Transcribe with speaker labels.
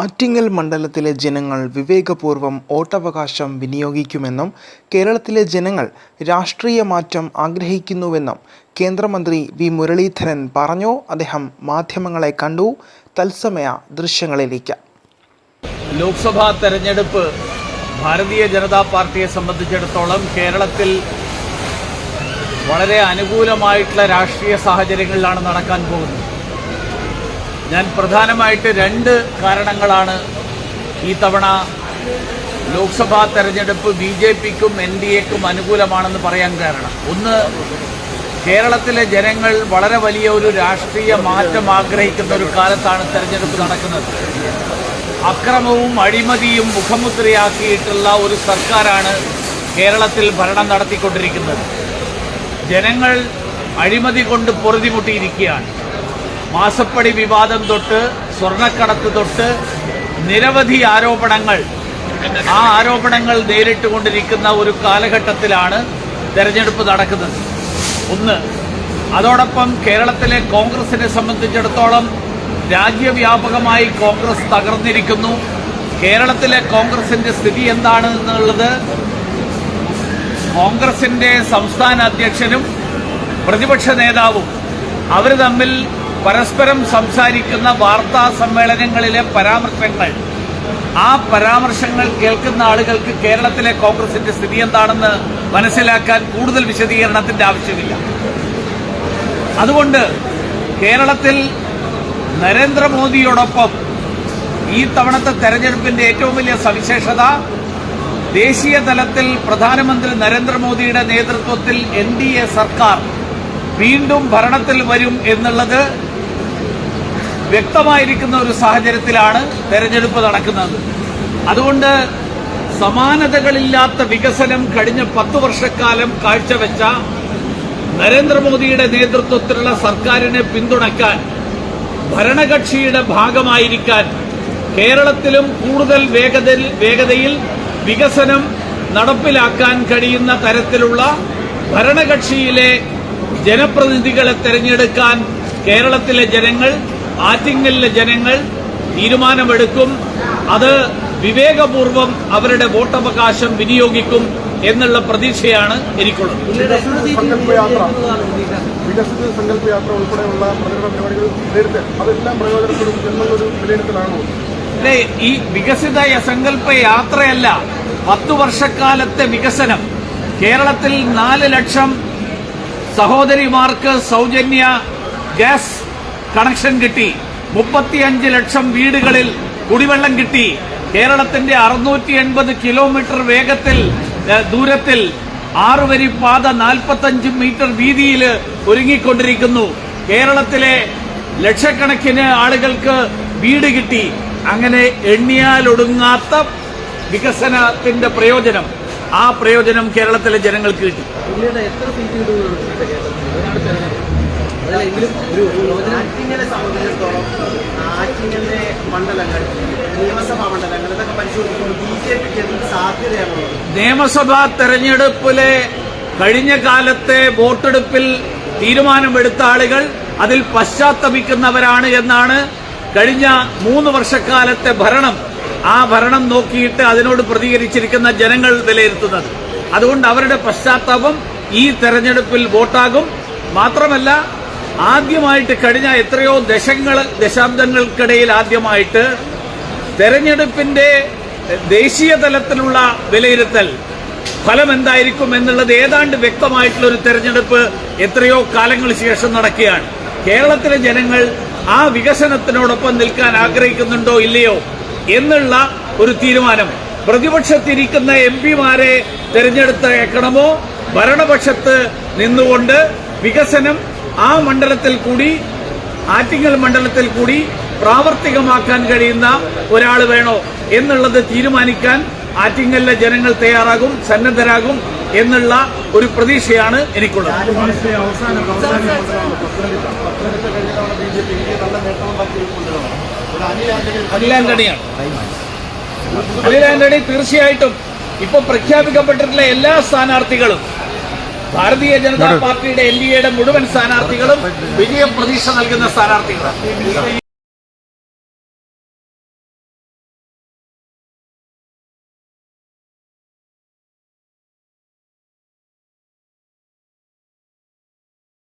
Speaker 1: ആറ്റിങ്ങൽ മണ്ഡലത്തിലെ ജനങ്ങൾ വിവേകപൂർവം വോട്ടവകാശം വിനിയോഗിക്കുമെന്നും കേരളത്തിലെ ജനങ്ങൾ രാഷ്ട്രീയ മാറ്റം ആഗ്രഹിക്കുന്നുവെന്നും കേന്ദ്രമന്ത്രി വി മുരളീധരൻ പറഞ്ഞു. അദ്ദേഹം മാധ്യമങ്ങളെ കണ്ടു. തത്സമയ ദൃശ്യങ്ങളിലേക്ക്.
Speaker 2: ലോക്സഭാ തെരഞ്ഞെടുപ്പ് ഭാരതീയ ജനതാ പാർട്ടിയെ സംബന്ധിച്ചിടത്തോളം കേരളത്തിൽ വളരെ അനുകൂലമായിട്ടുള്ള രാഷ്ട്രീയ സാഹചര്യങ്ങളിലാണ് നടക്കാൻ പോകുന്നത്. ഞാൻ പ്രധാനമായിട്ട് രണ്ട് കാരണങ്ങളാണ് ഈ തവണ ലോക്സഭാ തെരഞ്ഞെടുപ്പ് ബി ജെ പിക്കും എൻ ഡി എക്കും അനുകൂലമാണെന്ന് പറയാൻ കാരണം. ഒന്ന് കേരളത്തിലെ ജനങ്ങൾ വളരെ വലിയ ഒരു രാഷ്ട്രീയ മാറ്റം ആഗ്രഹിക്കുന്ന ഒരു കാലത്താണ് തെരഞ്ഞെടുപ്പ് നടക്കുന്നത്. അക്രമവും അഴിമതിയും മുഖമുദ്രയാക്കിയിട്ടുള്ള ഒരു സർക്കാരാണ് കേരളത്തിൽ ഭരണം നടത്തിക്കൊണ്ടിരിക്കുന്നത്. ജനങ്ങൾ അഴിമതി കൊണ്ട് പൊറുതിമുട്ടിയിരിക്കുകയാണ്. മാസപ്പടി വിവാദം തൊട്ട് സ്വർണക്കടത്ത് തൊട്ട് നിരവധി ആരോപണങ്ങൾ. ആ ആരോപണങ്ങൾ നേരിട്ടുകൊണ്ടിരിക്കുന്ന ഒരു കാലഘട്ടത്തിലാണ് തെരഞ്ഞെടുപ്പ് നടക്കുന്നത്. ഒന്ന് അതോടൊപ്പം കേരളത്തിലെ കോൺഗ്രസിനെ സംബന്ധിച്ചിടത്തോളം രാജ്യവ്യാപകമായി കോൺഗ്രസ് തകർന്നിരിക്കുന്നു. കേരളത്തിലെ കോൺഗ്രസിന്റെ സ്ഥിതി എന്താണ് എന്നുള്ളത് കോൺഗ്രസിന്റെ സംസ്ഥാന അധ്യക്ഷനും പ്രതിപക്ഷ നേതാവും അവർ തമ്മിൽ പരസ്പരം സംസാരിക്കുന്ന വാർത്താ സമ്മേളനങ്ങളിലെ പരാമർശങ്ങൾ. ആ പരാമർശങ്ങൾ കേൾക്കുന്ന ആളുകൾക്ക് കേരളത്തിലെ കോൺഗ്രസിന്റെ സ്ഥിതി എന്താണെന്ന് മനസ്സിലാക്കാൻ കൂടുതൽ വിശദീകരണത്തിന്റെ ആവശ്യമില്ല. അതുകൊണ്ട് കേരളത്തിൽ നരേന്ദ്രമോദിയോടൊപ്പം ഈ തവണത്തെ തെരഞ്ഞെടുപ്പിന്റെ ഏറ്റവും വലിയ സവിശേഷത ദേശീയ തലത്തിൽ പ്രധാനമന്ത്രി നരേന്ദ്രമോദിയുടെ നേതൃത്വത്തിൽ എൻ സർക്കാർ വീണ്ടും ഭരണത്തിൽ വരും എന്നുള്ളത് വ്യക്തമായിരിക്കുന്ന ഒരു സാഹചര്യത്തിലാണ് തെരഞ്ഞെടുപ്പ് നടക്കുന്നത്. അതുകൊണ്ട് സമാനതകളില്ലാത്ത വികസനം കഴിഞ്ഞ പത്ത് വർഷക്കാലം കാഴ്ചവെച്ച നരേന്ദ്രമോദിയുടെ നേതൃത്വത്തിലുള്ള സർക്കാരിനെ പിന്തുണയ്ക്കാൻ ഭരണകക്ഷിയുടെ ഭാഗമായിരിക്കാൻ കേരളത്തിലും കൂടുതൽ വേഗതയിൽ വേഗതയിൽ വികസനം നടപ്പിലാക്കാൻ കഴിയുന്ന തരത്തിലുള്ള ഭരണകക്ഷിയിലെ ജനപ്രതിനിധികളെ തെരഞ്ഞെടുക്കാൻ കേരളത്തിലെ ജനങ്ങൾ ആറ്റിങ്ങലിലെ ജനങ്ങൾ തീരുമാനമെടുക്കും. അത് വിവേകപൂർവം അവരുടെ വോട്ടവകാശം വിനിയോഗിക്കും എന്നുള്ള പ്രതീക്ഷയാണ് എനിക്കുള്ളത്.
Speaker 3: വികസിത ഉൾപ്പെടെയുള്ള പ്രചരണ പരിപാടികൾ നേരത്തെ അതെല്ലാം പ്രയോജനപ്പെടും എന്നുള്ളൊരു വിലയിരുത്തലാണോ?
Speaker 2: അല്ലെ ഈ വികസിത സങ്കല്പ യാത്രയല്ല പത്തു വർഷക്കാലത്തെ വികസനം. കേരളത്തിൽ നാല് ലക്ഷം സഹോദരിമാർക്ക് സൗജന്യ ഗ്യാസ് കണക്ഷൻ കിട്ടി. മുപ്പത്തിയഞ്ച് ലക്ഷം വീടുകളിൽ കുടിവെള്ളം കിട്ടി. കേരളത്തിന്റെ അറുന്നൂറ്റി എൺപത് കിലോമീറ്റർ വേഗത്തിൽ ദൂരത്തിൽ ആറുവരി പാത നാൽപ്പത്തഞ്ച് മീറ്റർ വീതിയിൽ ഒരുങ്ങിക്കൊണ്ടിരിക്കുന്നു. കേരളത്തിലെ ലക്ഷക്കണക്കിന് ആളുകൾക്ക് വീട് കിട്ടി. അങ്ങനെ എണ്ണിയാലൊടുങ്ങാത്ത വികസനത്തിന്റെ പ്രയോജനം. ആ പ്രയോജനം കേരളത്തിലെ ജനങ്ങൾക്ക് കിട്ടി.
Speaker 4: അതിലെങ്കിലും ഒരു ആറ്റിങ്ങലെ സംബന്ധിച്ചിടത്തോളം ആറ്റിങ്ങലിലെ മണ്ഡലങ്ങൾ നിയമസഭാ മണ്ഡലങ്ങൾ ഇതൊക്കെ പരിശോധിക്കുമ്പോൾ ബി ജെ പിക്ക് എന്ത് സാധ്യതയാണുള്ളത്?
Speaker 2: നിയമസഭാ തെരഞ്ഞെടുപ്പിലെ കഴിഞ്ഞ കാലത്തെ വോട്ടെടുപ്പിൽ തീരുമാനമെടുത്ത ആളുകൾ അതിൽ പശ്ചാത്തപിക്കുന്നവരാണ് എന്നാണ് കഴിഞ്ഞ മൂന്ന് വർഷക്കാലത്തെ ഭരണം. ആ ഭരണം നോക്കിയിട്ട് അതിനോട് പ്രതികരിച്ചിരിക്കുന്ന ജനങ്ങൾ വിലയിരുത്തുന്നത്. അതുകൊണ്ട് അവരുടെ പശ്ചാത്താപം ഈ തെരഞ്ഞെടുപ്പിൽ വോട്ടാകും. മാത്രമല്ല ആദ്യമായിട്ട് കഴിഞ്ഞ എത്രയോ ദശങ്ങൾ ദശാബ്ദങ്ങൾക്കിടയിൽ ആദ്യമായിട്ട് തെരഞ്ഞെടുപ്പിന്റെ ദേശീയ തലത്തിലുള്ള വിലയിരുത്തൽ ഫലം എന്തായിരിക്കും എന്നുള്ളത് ഏതാണ്ട് വ്യക്തമായിട്ടുള്ള ഒരു തെരഞ്ഞെടുപ്പ് എത്രയോ കാലങ്ങൾ ശേഷം നടക്കുകയാണ്. കേരളത്തിലെ ജനങ്ങൾ ആ വികസനത്തിനോടൊപ്പം നിൽക്കാൻ ആഗ്രഹിക്കുന്നുണ്ടോ ഇല്ലയോ എന്നുള്ള ഒരു തീരുമാനം. പ്രതിപക്ഷത്തിരിക്കുന്ന എം പിമാരെ തെരഞ്ഞെടുത്തേക്കണമോ ഭരണപക്ഷത്ത് നിന്നുകൊണ്ട് വികസനം ആ മണ്ഡലത്തിൽ കൂടി ആറ്റിങ്ങൽ മണ്ഡലത്തിൽ കൂടി പ്രാവർത്തികമാക്കാൻ കഴിയുന്ന ഒരാൾ വേണോ എന്നുള്ളത് തീരുമാനിക്കാൻ ആറ്റിങ്ങലിലെ ജനങ്ങൾ തയ്യാറാകും സന്നദ്ധരാകും എന്നുള്ള ഒരു പ്രതീക്ഷയാണ് എനിക്കുള്ളത്.
Speaker 3: അനിൽ ആന്റണി
Speaker 2: അനിൽ ആന്റണിയാണ് തീർച്ചയായിട്ടും ഇപ്പൊ പ്രഖ്യാപിക്കപ്പെട്ടിട്ടുള്ള എല്ലാ സ്ഥാനാർത്ഥികളും ഭാരതീയ ജനതാ പാർട്ടിയുടെ എൻ ഡി എയുടെ മുഴുവൻ സ്ഥാനാർത്ഥികളും വിജയ പ്രതീക്ഷ നൽകുന്ന സ്ഥാനാർത്ഥികളാണ്.